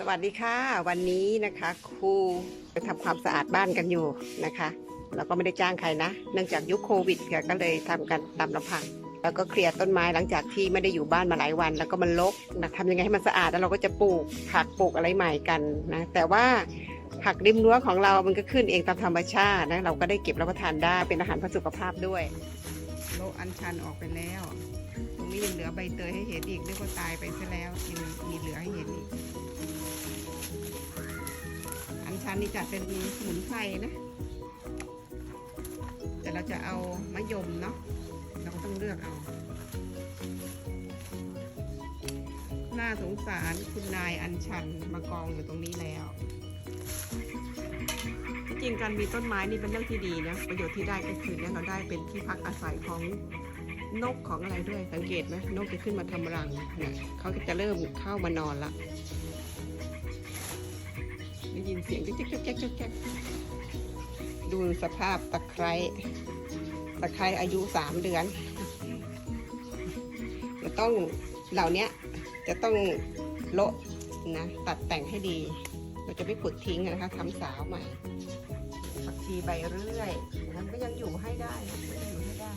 สวัสดีค่ะ วันนี้นะคะครูไปทำความสะอาดบ้านกันอยู่นะคะ เราก็ไม่ได้จ้างใครนะ เนื่องจากยุคโควิดค่ะก็เลยทำกันตามลำพังแล้วก็เคลียร์ต้นไม้หลังจากที่ไม่ได้อยู่บ้านมาหลายวัน แล้วก็มันรกนะทำยังไงให้มันสะอาดแล้วเราก็จะปลูกผักปลูกอะไรใหม่กันนะแต่ว่าผักริมรั้วของเรามันก็ขึ้นเองตามธรรมชาตินะเราก็ได้เก็บรับประทานได้เป็นอาหารเพื่อสุขภาพด้วยโลอันชันออกไปแล้ว ตรงนี้ยังเหลือใบเตยให้เห็นอีกนึกว่าตายไปซะแล้วยังมีเหลือให้เห็นอีก นี่จัดเป็นสมุนไพรนะแต่เราจะเอามะยมเนาะเราก็ต้องเลือกเอา น่าสงสารคุณนายอัญชันมากองอยู่ตรงนี้แล้วที่จริงการมีต้นไม้นี่เป็นเรื่องที่ดีนะ ประโยชน์ที่ได้ก็คือเนี่ยเราได้เป็นที่พักอาศัยของนกของอะไรด้วยสังเกตไหมนกจะขึ้นมาทำรังเนี่ยเขาจะเริ่มเข้ามานอนละ ยินเสียงจ๊กจิ๊กจ๊กจ๊กจ๊กจ๊กดูสภาพตะไคร้ตะไคร้อายุสามเดือนจะต้องเหล่านี้จะต้องโละนะตัดแต่งให้ดี เราจะไม่ขุดทิ้งนะคะทำสาวใหม่ผักชีใบเรื่อยมันก็ยังอยู่ให้ได้อยู่ให้ได้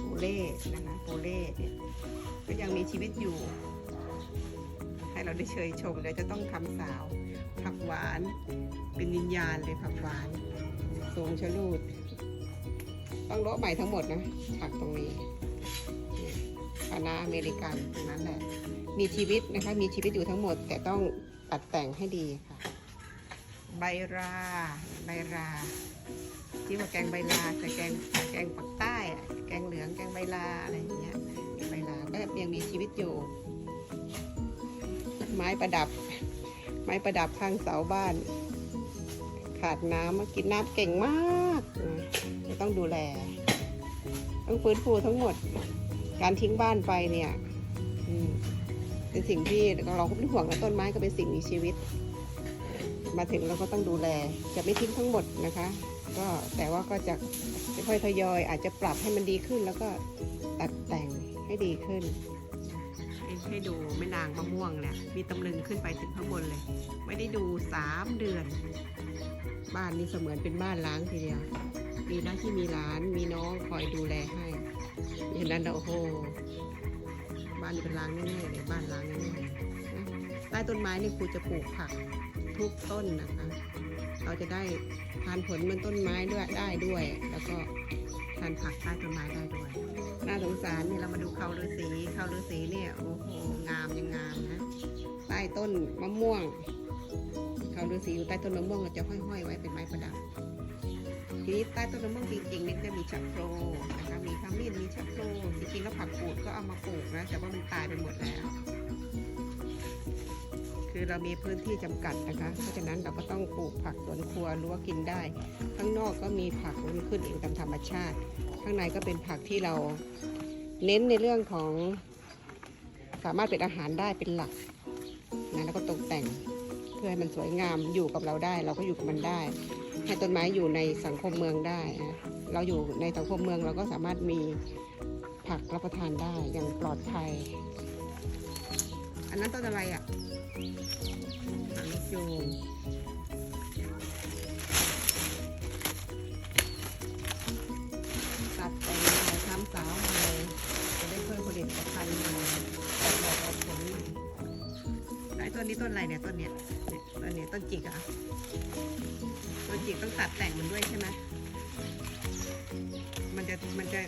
โปเล่นะคะโปเล่เนี่ยก็ยังมีชีวิตอยู่ ให้เราได้เชยชมเลยจะต้องทำสาว ผักหวานเป็นวิญญาณเลยผักหวานทรงชะลูด ต้องโละใหม่ทั้งหมดนะผักตรงนี้คณะอเมริกันตรงนั้นแหละมีชีวิตนะคะ มีชีวิตอยู่ทั้งหมด แต่ต้องตัดแต่งให้ดีค่ะ ใบราใบราที่ว่าแกงใบลาแต่แกงแกงปักใต้อะแกงเหลืองแกงใบลาอะไรอย่างเงี้ยใบลาก็ยังมีชีวิตอยู่ ไม้ประดับ ไม้ประดับข้างเสาบ้าน ขาดน้ำมากินน้ำเก่งมากนะต้องดูแล ต้องฟื้นฟูทั้งหมด การทิ้งบ้านไปเนี่ยเป็นสิ่งที่เราก็เป็นห่วงนะต้นไม้ก็เป็นสิ่งมีชีวิต มาถึงเราก็ต้องดูแล จะไม่ทิ้งทั้งหมดนะคะ ก็แต่ว่าก็จะค่อยทยอยอาจจะปรับให้มันดีขึ้นแล้วก็ตัดแต่งให้ดีขึ้น ให้ดูแม่นางมะม่วงเนี่ย มีตำลึงขึ้นไปถึงข้างบนเลย ไม่ได้ดูสามเดือน บ้านนี้เสมือนเป็นบ้านล้างทีเดียวดีนะที่มีหลานมีน้องคอยดูแลให้เห็นนั้นเราโอ้โหบ้านนี้เป็นล้างแน่ๆเลยบ้านล้างแน่ๆใต้ต้นไม้นี่ครูจะปลูกผักทุกต้นนะคะ เราจะได้ทานผลมันต้นไม้ด้วยได้ด้วย แล้วก็ทานผักใต้ต้นไม้ได้ด้วย น่าสงสารนี่เรามาดูเขาฤาษีเขาฤาษีเนี่ยโอ้โหงามยังงามนะใต้ต้นมะม่วงเขาฤาษีอยู่ใต้ต้นมะม่วงเราจะห้อยๆไว้เป็นไม้ประดับทีนี้ใต้ต้นมะม่วงจริงๆเนี่ยจะมีชักโครนะคะมีขมิ้นมีชักโครจริงๆแล้วผักกูดก็เอามาปลูกนะแต่ว่ามันตายไปหมดแล้ว คือเรามีพื้นที่จำกัดนะคะ เพราะฉะนั้นเราก็ต้องปลูกผักสวนครัวรั้วกินได้ ข้างนอกก็มีผักมันขึ้นเองตามธรรมชาติ ข้างในก็เป็นผักที่เราเน้นในเรื่องของ สามารถเป็นอาหารได้เป็นหลักนะแล้วก็ตกแต่งเพื่อให้มันสวยงามอยู่กับเราได้ เราก็อยู่กับมันได้ ให้ต้นไม้อยู่ในสังคมเมืองได้นะเราอยู่ในสังคมเมืองเราก็สามารถมีผักรับประทานได้อย่างปลอดภัย อันนั้นต้นอะไรอะหางจู ต้นจิกต้องตัดแต่งมันด้วยใช่ไหมมันจะมันจะ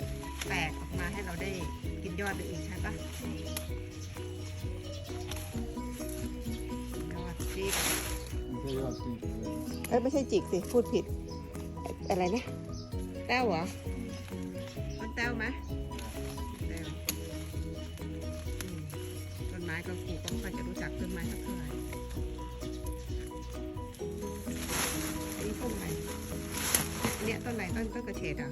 แตกออกมาให้เราได้กินยอดไปอีกใช่ปะยอดจิกไม่ใช่ยอดจริงเลยเอ้ยไม่ใช่จิกสิพูดผิด อะไรนะแต้วเหรอต้นแต้วไหมแต้วอืมต้นไม้ก็ครูก็ไม่ค่อยจะรู้จักต้นไม้สักเท่า เนี่ยต้นต้นต้นกระเฉดอะ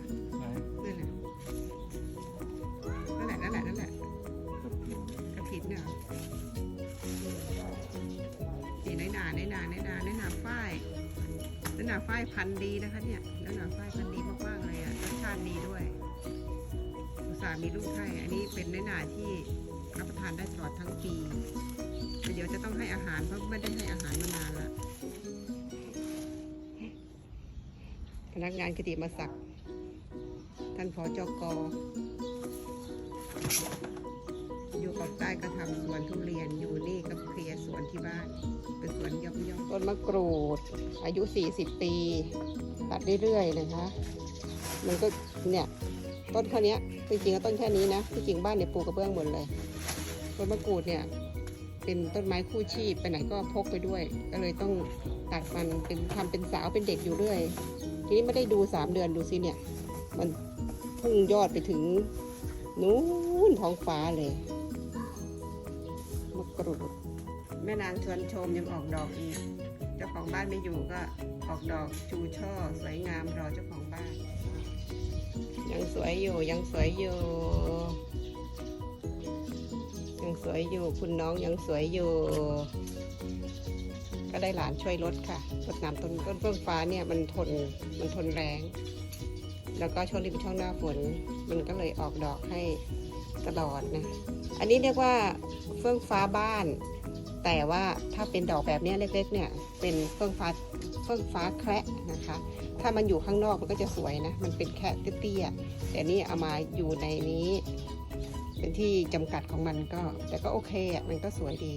ไหนนั่นแหละนั่นแหละนั่นแหละนั่นแหละกระถินเนี่ยนี่น้อยหนาน้อยหนาน้อยหนาน้อยหนาฝ้ายน้อยหนาฝ้ายพันธุ์ดีนะคะเนี่ยน้อยหนาฝ้ายพันธุ์ดีมากๆเลยอะรสชาติดีด้วยอุตส่าห์มีลูกให้อันนี้เป็นน้อยหนาที่รับประทานได้ตลอดทั้งปีเดี๋ยวจะต้องให้อาหารเพราะไม่ได้ให้อาหาร พนักงานกิติมศักดิ์ท่านผอจกอยู่ปากใต้ก็ทำสวนทุเรียนอยู่นี่ก็เคลียร์สวนที่บ้าน เป็นสวนย่อมต้นมะกรูด อายุ 40 ปี ตัดเรื่อยๆนะคะ มันก็เนี่ยต้นแค่นี้จริงๆแล้วต้นแค่นี้นะที่จริงบ้านเนี่ยปลูกกระเบื้องหมดเลยต้นมะกรูดเนี่ยเป็นต้นไม้คู่ชีพไปไหนก็พกไปด้วย ก็เลยต้องตัดมันเป็นทำเป็นสาวเป็นเด็กอยู่เรื่อย ทีนี้ไม่ได้ดูสามเดือนดูสิเนี่ย มันพุ่งยอดไปถึงนู้นท้องฟ้าเลยมะกรูดแม่นางชวนชมยังออกดอกอีก เจ้าของบ้านไม่อยู่ก็ออกดอกชูช่อ สวยงามรอเจ้าของบ้าน ยังสวยอยู่ยังสวยอยู่ ยังสวยอยู่คุณน้องยังสวยอยู่ ก็ได้หลานช่วยลดค่ะรดน้ำต้นต้นเฟื่องฟ้าเนี่ยมันทนมันทนแรง แล้วก็ช่วงนี้เป็นช่วงหน้าฝนมันก็เลยออกดอกให้ตลอดนะ อันนี้เรียกว่าเฟื่องฟ้าบ้าน แต่ว่าถ้าเป็นดอกแบบนี้เล็กๆเนี่ยเป็นเฟื่องฟ้าเฟื่องฟ้าแคระนะคะ ถ้ามันอยู่ข้างนอกมันก็จะสวยนะ มันเป็นแค่เตี้ยๆแต่นี่เอามาอยู่ในนี้ เป็นที่จำกัดของมันก็ แต่ก็โอเคอะมันก็สวยดี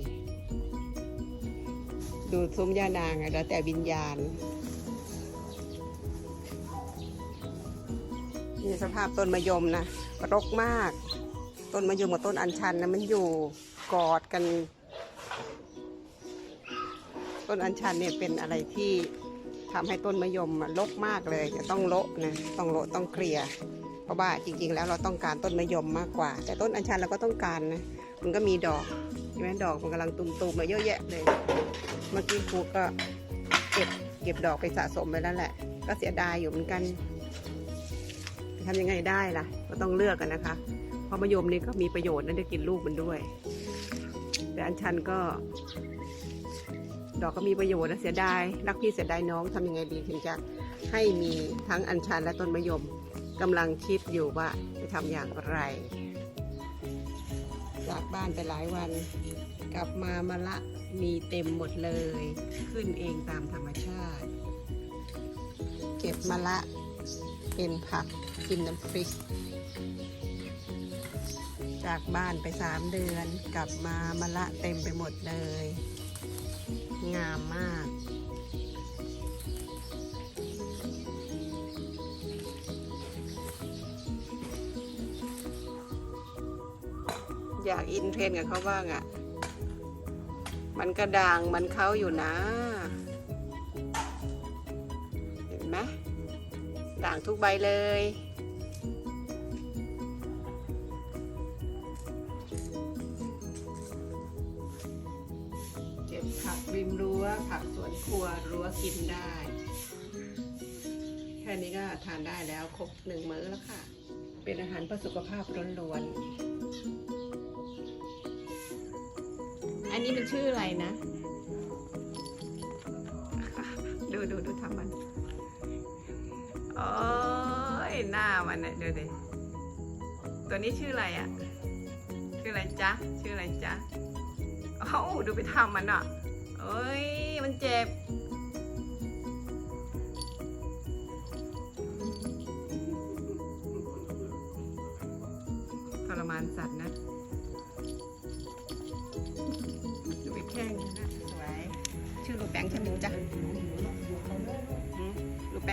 ดูซุ้มย่านางแล้วแต่วิญญาณ นี่สภาพต้นมะยมนะรกมาก ต้นมะยมกับต้นอัญชันนะมันอยู่กอดกัน ต้นอัญชันเนี่ยเป็นอะไรที่ทำให้ต้นมะยมรกมากเลยจะต้องโละนะต้องโละต้องเคลียร์เพราะว่าจริง ๆ แล้วเราต้องการต้นมะยมมากกว่า แต่ต้นอัญชันเราก็ต้องการนะมันก็มีดอก ช่ไหมดอกมันกำลังตุ่มๆมาเยอะแยะเลย เมื่อกี้ครูก็เก็บเก็บดอกไปสะสมไปแล้วแหละ ก็เสียดายอยู่เหมือนกันทำยังไงได้ล่ะ ก็ต้องเลือกกันนะคะ เพราะมะยมนี่ก็มีประโยชน์นะได้กินลูกมันด้วย แต่อัญชันก็ ดอกก็มีประโยชน์นะเสียดายรักพี่เสียดายน้องทำยังไงดีถึงจะให้มีทั้งอัญชันและต้นมะยมกำลังคิดอยู่ว่าจะทำอย่างไร จากบ้านไปหลายวัน กลับมามาละมีเต็มหมดเลย ขึ้นเองตามธรรมชาติ เก็บมาละเป็นผักกินน้ำพริก จากบ้านไปสามเดือน กลับมามาละเต็มไปหมดเลย งามมาก อยากอินเทรนกับเขาบ้างอะ่ะ มันกระด่างมันเขาอยู่นะ เห็นไหมด่างทุกใบเลย เก็บผักริมรั้วผักสวนครัวรั้วกินได้ แค่นี้ก็ทานได้แล้วครบหนึ่งมื้อแล้วค่ะ เป็นอาหารเพื่อสุขภาพล้วนๆ อันนี้มันชื่ออะไรนะ ดูดูดูทำมัน โอ้ยหน้ามันเนี่ยดูดิ ตัวนี้ชื่ออะไรอะ่ะ ชื่ออะไรจ๊ะ ชื่ออะไรจ๊ะ เอ้าดูไปทำมันอะ เอ้ย มันเจ็บ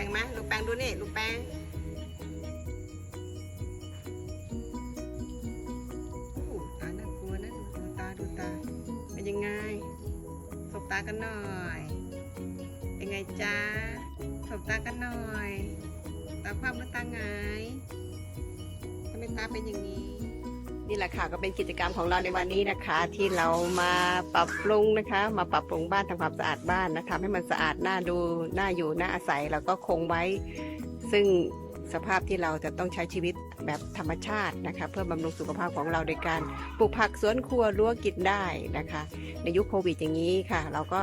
งไหมลูกแปงดูนี่ลูกแปงโอ้ตาน่ากลัวนะดูตาดูตา เป็นยังไงสบตากันหน่อย เป็นไงจ๊ะสบตากันหน่อย ตาความหรือตาหงทำไมตาเป็นอย่างนี้ นี่แหละค่ะก็เป็นกิจกรรมของเราในวันนี้นะคะ ที่เรามาปรับปรุงนะคะ มาปรับปรุงบ้านทำความสะอาดบ้านนะทำให้มันสะอาดน่าดูน่าอยู่น่าอาศัยแล้วก็คงไว้ ซึ่งสภาพที่เราจะต้องใช้ชีวิต แบบธรรมชาตินะคะ เพื่อบำรุงสุขภาพของเราโดยการปลูกผักสวนครัวรั้วกินได้นะคะ ในยุคโควิดอย่างนี้ค่ะ เราก็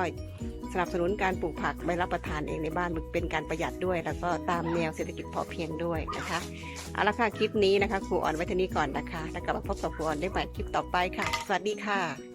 สนับสนุนการปลูกผักไปรับประทานเองในบ้านเป็นการประหยัดด้วย แล้วก็ตามแนวเศรษฐกิจพอเพียงด้วยนะคะเอาละค่ะคลิปนี้นะคะครูอ่อนไว้เท่านี้ก่อนนะคะ แล้วกลับมาพบกับครูอ่อนได้ใหม่คลิปต่อไปค่ะ สวัสดีค่ะ